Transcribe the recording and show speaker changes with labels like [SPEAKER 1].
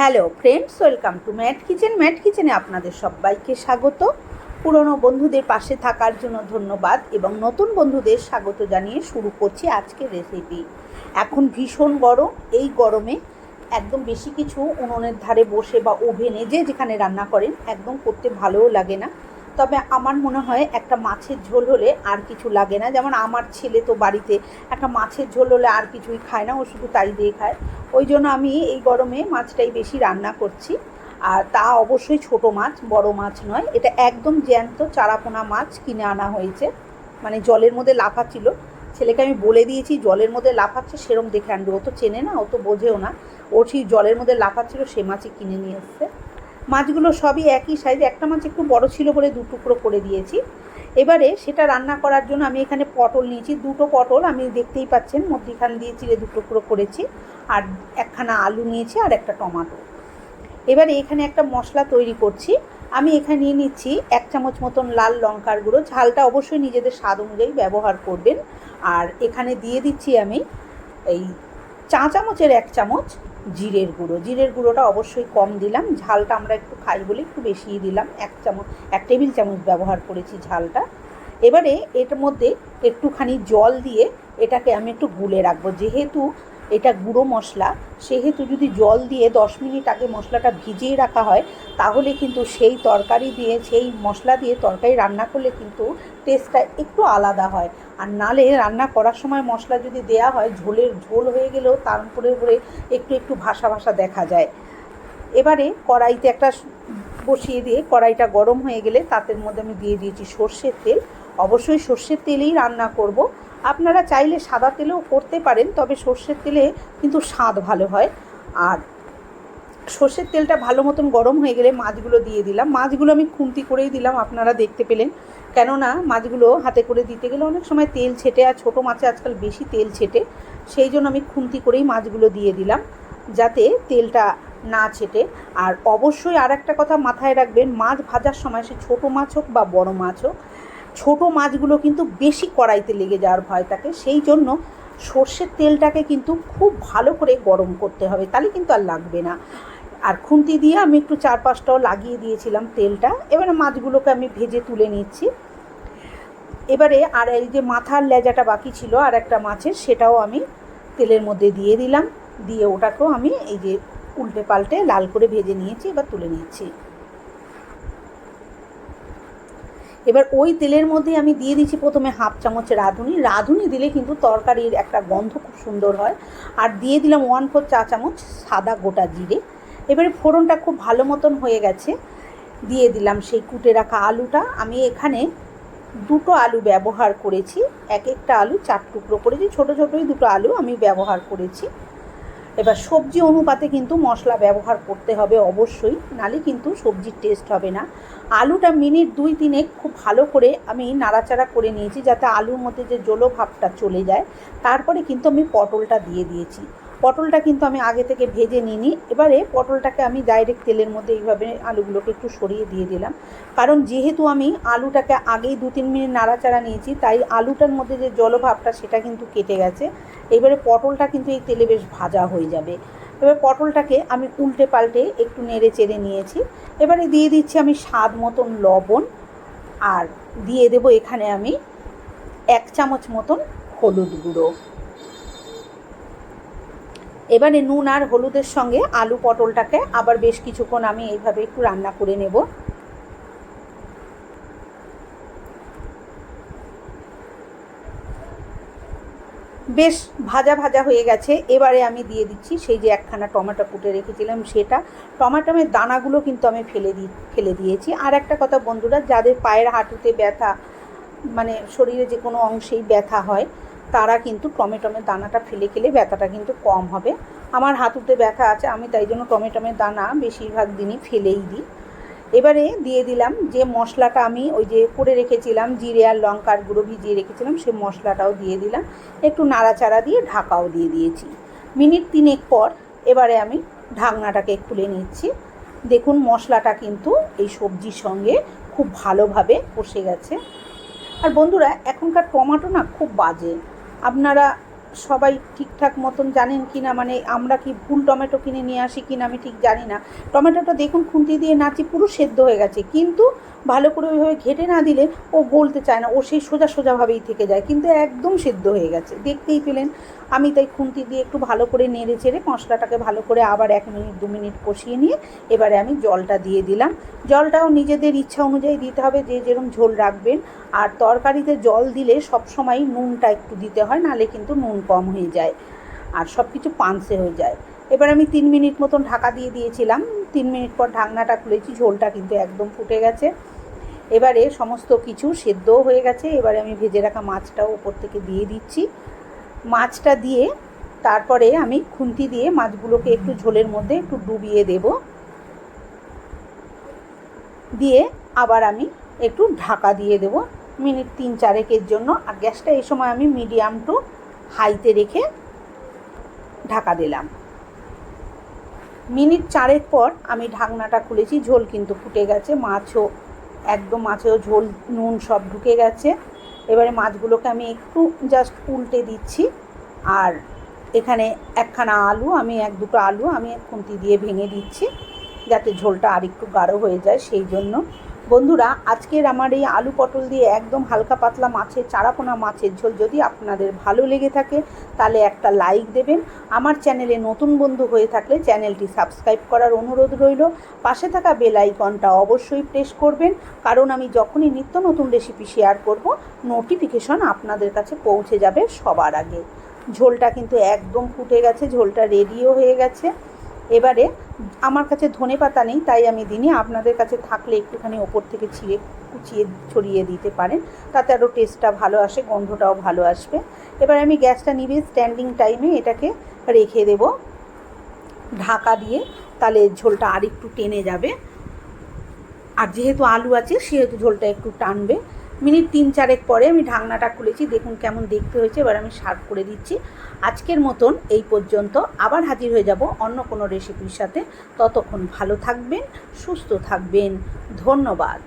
[SPEAKER 1] Hello friends, welcome to Matt kitchen. Matt কিচেনে আপনাদের সবাইকে স্বাগত। পুরনো বন্ধুদের পাশে থাকার জন্য ধন্যবাদ এবং নতুন বন্ধুদের স্বাগত জানিয়ে শুরু করছি আজকের রেসিপি এখন ভীষণ গরম, এই গরমে একদম বেশি কিছু উনুনের ধারে বসে বা ওভেনে যে যেখানে রান্না করেন একদম করতে ভালোও লাগে না। তবে আমার মনে হয় একটা মাছের ঝোল হলে আর কিছু লাগে না। যেমন আমার ছেলে তো বাড়িতে একটা মাছের ঝোল হলে আর কিছুই খায় না, ও শুধু তাই দিয়ে খায়। ওই জন্য আমি এই গরমে মাছটাই বেশি রান্না করছি। আর তা অবশ্যই ছোট মাছ, বড় মাছ নয়। এটা একদম জ্যান্ত, চারাপোনা মাছ কিনে আনা হয়েছে। মানে জলের মধ্যে লাফাচ্ছিল ছেলেকে আমি বলে দিয়েছি, জলের মধ্যে লাফাচ্ছে, সেরম দেখে আনবে। ও তো চেনে না, ও তো বোঝেও না। ও সেই জলের মধ্যে লাফাচ্ছিল সে মাছই কিনে নিয়ে এসছে। মাছগুলো সবই একই সাইজ একটা মাছ একটু বড় ছিল বলে দু টুকরো করে দিয়েছি। এবারে সেটা রান্না করার জন্য আমি এখানে পটল নিয়েছি। দুটো পটল আমি দেখতেই পাচ্ছেন, মধ্যিখান দিয়ে চিড়ে দুটো টুকরো করেছি আর একখানা আলু নিয়েছি আর একটা টমাটো। এবারে এখানে একটা মশলা তৈরি করছি। আমি এখানে নিয়ে নিচ্ছি এক চামচ মতন লাল লঙ্কার গুঁড়ো। ঝালটা অবশ্যই নিজেদের স্বাদ অনুযায়ী ব্যবহার করবেন। আর এখানে দিয়ে দিচ্ছি আমি এই চা চামচের এক চামচ জিরের গুঁড়ো। জিরের গুঁড়োটা অবশ্যই কম দিলাম। ঝালটা আমরা একটু খাই বলে একটু বেশিই দিলাম। এক চামচ, এক টেবিল চামচ ব্যবহার করেছি ঝালটা। এবারে এর মধ্যে একটুখানি জল দিয়ে এটাকে আমি একটু গুলে রাখব। যেহেতু এটা গুঁড়ো মশলা, সেহেতু যদি জল দিয়ে দশ মিনিট আগে মশলাটা ভিজিয়ে রাখা হয়, তাহলে কিন্তু সেই তরকারি দিয়ে, সেই মশলা দিয়ে তরকারি রান্না করলে কিন্তু টেস্টটা একটু আলাদা হয়। আর নালে রান্না করার সময় মশলা যদি দেয়া হয়, ঝোলের ঝোল হয়ে গেলেও তার উপরে উপরে একটু একটু ভাসা ভাসা দেখা যায়। এবারে কড়াইতে একটা বসিয়ে দিয়ে কড়াইটা গরম হয়ে গেলে তাদের মধ্যে আমি দিয়ে দিয়েছি সর্ষের তেল। অবশ্যই সর্ষের তেলেই রান্না করব। আপনারা চাইলে সাদা তেলেও করতে পারেন, তবে সর্ষের তেলে কিন্তু স্বাদ ভালো হয়। আর সর্ষের তেলটা ভালো মতন গরম হয়ে গেলে মাছগুলো দিয়ে দিলাম। মাছগুলো আমি খুন্তি করেই দিলাম, আপনারা দেখতে পেলেন। কেননা মাছগুলো হাতে করে দিতে গেলে অনেক সময় তেল ছেটে আর ছোটো মাছে আজকাল বেশি তেল ছেটে, সেই জন্য আমি খুন্তি করেই মাছগুলো দিয়ে দিলাম যাতে তেলটা না ছেটে। আর অবশ্যই আর একটা কথা মাথায় রাখবেন, মাছ ভাজার সময় সে ছোটো মাছ হোক বা বড় মাছ হোক, ছোটো মাছগুলো কিন্তু বেশি কড়াইতে লেগে যাওয়ার ভয় থাকে। সেই জন্য সর্ষের তেলটাকে কিন্তু খুব ভালো করে গরম করতে হবে, তাহলে কিন্তু আর লাগবে না। আর খুন্তি দিয়ে আমি একটু চার পাঁচটাও লাগিয়ে দিয়েছিলাম তেলটা। এবারে মাছগুলোকে আমি ভেজে তুলে নিচ্ছি। এবারে আর এই যে মাথার লেজাটা বাকি ছিল আর একটা মাছের, সেটাও আমি তেলের মধ্যে দিয়ে দিলাম। দিয়ে ওটাকেও আমি এই যে উল্টে পাল্টে লাল করে ভেজে নিয়েছি, এবার তুলে নিচ্ছি। এবার ওই তেলের মধ্যে আমি দিয়ে দিচ্ছি প্রথমে হাফ চামচ রাঁধুনি। রাঁধুনি দিলে কিন্তু তরকারির একটা গন্ধ খুব সুন্দর হয়। আর দিয়ে দিলাম ওয়ান ফোর চা চামচ সাদা গোটা জিরে। এবারে ফোড়নটা খুব ভালো মতন হয়ে গেছে। দিয়ে দিলাম সেই কুটে রাখা আলুটা। আমি এখানে দুটো আলু ব্যবহার করেছি। এক একটা আলু চার টুকরো করেছি। ছোটো ছোটোই দুটো আলু আমি ব্যবহার করেছি। এবার সবজি অনুপাতে কিন্তু মশলা ব্যবহার করতে হবে অবশ্যই। নালে কিন্তু সবজির টেস্ট হবে না। আলুটা মিনিট দুই তিনে খুব ভালো করে আমি নাড়াচাড়া করে নিয়েছি যাতে আলুর মধ্যে যে জলো ভাবটা চলে যায়। তারপরে কিন্তু আমি পটলটা দিয়ে দিয়েছি। পটলটা কিন্তু আমি আগে থেকে ভেজে নিইনি। এবারে পটলটাকে আমি ডাইরেক্ট তেলের মধ্যে এইভাবে আলুগুলোকে একটু সরিয়ে দিয়ে দিলাম। কারণ যেহেতু আমি আলুটাকে আগেই দু তিন মিনিট নাড়াচাড়া নিয়েছি, তাই আলুটার মধ্যে যে জলভাবটা সেটা কিন্তু কেটে গেছে। এবারে পটলটা কিন্তু এই তেলে বেশ ভাজা হয়ে যাবে। এবার পটলটাকে আমি উল্টে পাল্টে একটু নেড়ে চেড়ে নিয়েছি। এবারে দিয়ে দিচ্ছি আমি স্বাদ মতন লবণ। আর দিয়ে দেব এখানে আমি এক চামচ মতন হলুদ গুঁড়ো। এবারে নুন আর হলুদের সঙ্গে আলু পটলটাকে আবার বেশ কিছুক্ষণ আমি এইভাবে একটু রান্না করে নেব। বেশ ভাজা ভাজা হয়ে গেছে। এবারে আমি দিয়ে দিচ্ছি সেই যে একখানা টমেটো কুটে রেখেছিলাম সেটা। টমেটোমের দানাগুলো কিন্তু আমি ফেলে দিই ফেলে দিয়েছি। আর একটা কথা বন্ধুরা, যাদের পায়ের হাঁটুতে ব্যথা মানে শরীরে যে কোনো অংশেই ব্যথা হয় তারা কিন্তু টমেটোমের দানাটা ফেলে খেলে ব্যথাটা কিন্তু কম হবে। আমার হাঁটুতে ব্যথা আছে, আমি তাই জন্য টমেটোমের দানা বেশিরভাগ দিনই ফেলেই দিই। এবারে দিয়ে দিলাম যে মশলাটা আমি ওই যে করে রেখেছিলাম, জিরে আর লঙ্কার গুঁড়ো ভিজিয়ে রেখেছিলাম, সে মশলাটাও দিয়ে দিলাম। একটু নাড়াচাড়া দিয়ে ঢাকাও দিয়ে দিয়েছি। মিনিট তিনেক পর এবারে আমি ঢাকনাটাকে খুলে নিচ্ছি। দেখুন মশলাটা কিন্তু এই সবজির সঙ্গে খুব ভালোভাবে কষে গেছে। আর বন্ধুরা, এখনকার টমাটো না খুব বাজে। আপনারা সবাই ঠিকঠাক মতন জানেন কি না মানে আমরা কি ভুল টমেটো কিনে নিয়ে আসি কি না আমি ঠিক জানি না। টমেটোটা দেখুন খুন্তি দিয়ে নাচি, পুরো সেদ্ধ হয়ে গেছে। কিন্তু ভালো করে ওইভাবে ঘেটে না দিলে ও গলতে চায় না। ও সেই সোজা সোজাভাবেই থেকে যায়। কিন্তু একদম সেদ্ধ হয়ে গেছে। দেখতেই পেলেন, আমি তাই খুন্তি দিয়ে একটু ভালো করে নেড়ে চেড়ে মশলাটাকে ভালো করে আবার এক মিনিট, দু মিনিট কষিয়ে নিয়ে এবারে আমি জলটা দিয়ে দিলাম। জলটাও নিজেদের ইচ্ছা অনুযায়ী দিতে হবে। যে যেরকম ঝোল রাখবেন। আর তরকারিতে জল দিলে সবসময় নুনটা একটু দিতে হয়, নাহলে কিন্তু নুন কম হয়ে যায়। আর সব কিছু পানসে হয়ে যায়। এবার আমি তিন মিনিট মতন ঢাকা দিয়ে দিয়েছিলাম। তিন মিনিট পর ঢাকনাটা খুলেছি, ঝোলটা কিন্তু একদম ফুটে গেছে। এবারে সমস্ত কিছু সেদ্ধও হয়ে গেছে, এবারে আমি ভেজে রাখা মাছটাও ওপর থেকে দিয়ে দিচ্ছি। মাছটা দিয়ে তারপরে আমি খুন্তি দিয়ে মাছগুলোকে একটু ঝোলের মধ্যে একটু ডুবিয়ে দেব। দিয়ে আবার আমি একটু ঢাকা দিয়ে দেব। মিনিট তিন চারেকের জন্য, আর গ্যাসটা এই সময় আমি মিডিয়াম টু হাইতে রেখে ঢাকা দিলাম। মিনিট চারেক পর আমি ঢাকনাটা খুলেছি, ঝোল কিন্তু ফুটে গেছে, মাছও, একদম মাছেও ঝোল, নুন সব ঢুকে গেছে। এবারে মাছগুলোকে আমি একটু জাস্ট উল্টে দিচ্ছি আর এখানে একখানা আলু, আমি এক দুটো আলু আমি খুন্তি দিয়ে ভেঙে দিচ্ছি যাতে ঝোলটা আর একটু গাঢ় হয়ে যায় সেই জন্য। বন্ধুরা, আজকের আমার এই আলু পটল দিয়ে একদম হালকা পাতলা মাছের, চারাপোনা মাছের ঝোল যদি আপনাদের ভালো লেগে থাকে, তাহলে একটা লাইক দেবেন। আমার চ্যানেলে নতুন বন্ধু হয়ে থাকলে চ্যানেলটি সাবস্ক্রাইব করার অনুরোধ রইল। পাশে থাকা বেল আইকনটা অবশ্যই প্রেস করবেন, কারণ আমি যখনই নিত্য নতুন রেসিপি শেয়ার করব, নোটিফিকেশন আপনাদের কাছে পৌঁছে যাবে সবার আগে। ঝোলটা কিন্তু একদম ফুটে গেছে, ঝোলটা রেডিও হয়ে গেছে। এবারে আমার কাছে ধনে পাতা নেই, তাই আমি দিনই আপনাদের কাছে থাকলে একটুখানি ওপর থেকে ছিঁড়ে, কুচিয়ে ছড়িয়ে দিতে পারেন। তাতে আরও টেস্টটা ভালো আসে, গন্ধটাও ভালো আসবে। এবার আমি গ্যাসটা নিবে স্ট্যান্ডিং টাইমে এটাকে রেখে দেব। ঢাকা দিয়ে তাহলে ঝোলটা আর একটু টেনে যাবে। আর যেহেতু আলু আছে, সেহেতু ঝোলটা একটু টানবে। মিনিট তিন চারেক পরে আমি ঢাকনাটা খুলেছি, দেখুন কেমন দেখতে হয়েছে, এবার আমি সার্ভ করে দিচ্ছি। আজকের মতন এই পর্যন্ত, আবার হাজির হয়ে যাব অন্য কোনো রেসিপির সাথে। ততক্ষণ ভালো থাকবেন, সুস্থ থাকবেন। ধন্যবাদ।